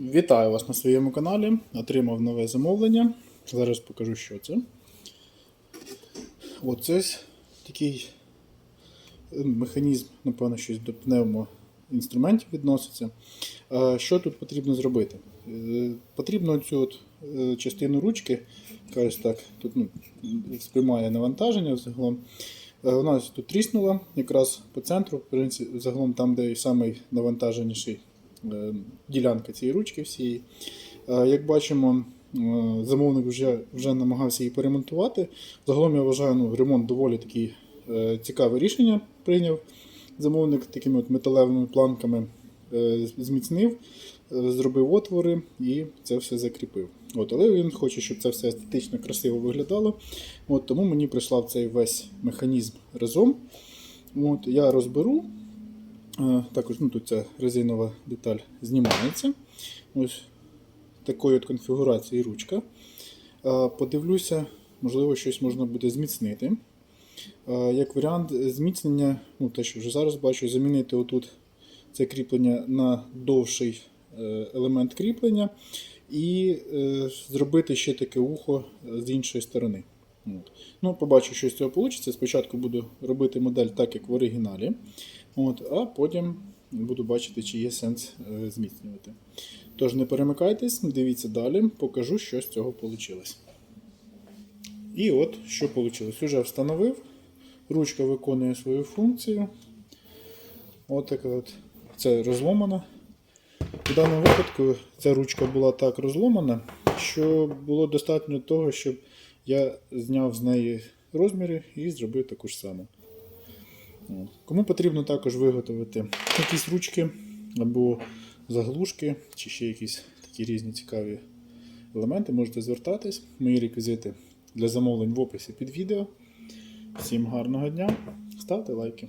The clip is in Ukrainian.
Вітаю вас на своєму каналі. Отримав нове замовлення. Зараз покажу, що це. Оце такий е, механізм, напевно, щось до пневмоінструментів відноситься. Що тут потрібно зробити? Е, Потрібно цю от е, частину ручки, ось так, тут ну, сприймає навантаження. Е, Вона тут тріснула якраз по центру, в принципі, загалом там, де найнавантаженіший ділянка цієї ручки всієї. Е, Як бачимо, е, замовник вже, вже намагався її поремонтувати. Загалом я вважаю, ну, ремонт доволі такий е, цікаве рішення прийняв. Замовник такими от металевими планками е, зміцнив, е, зробив отвори і це все закріпив. От, але він хоче, щоб це все естетично красиво виглядало. От, тому мені прислав цей весь механізм разом. От, я розберу. Також ну, тут ця резинова деталь знімається. Ось такої от конфігурації ручка. Подивлюся, можливо, щось можна буде зміцнити. Як варіант зміцнення, ну, те, що вже зараз бачу, замінити отут це кріплення на довший е, елемент кріплення і е, зробити ще таке ухо е, з іншої сторони. Ну, Побачу, що з цього вийде. Спочатку буду робити модель так, як в оригіналі, от, а потім буду бачити, чи є сенс е, зміцнювати. Тож не перемикайтесь, дивіться далі, покажу, що з цього вийшло. І от що вийшло. Уже встановив. Ручка виконує свою функцію. От така от. Це розломана. В даному випадку ця ручка була так розломана, що було достатньо того, щоб я зняв з неї розміри і зробив таку ж саму. Кому потрібно також виготовити якісь ручки або заглушки, чи ще якісь такі різні цікаві елементи, можете звертатись. Мої реквізити для замовлень в описі під відео. Всім гарного дня, ставте лайки.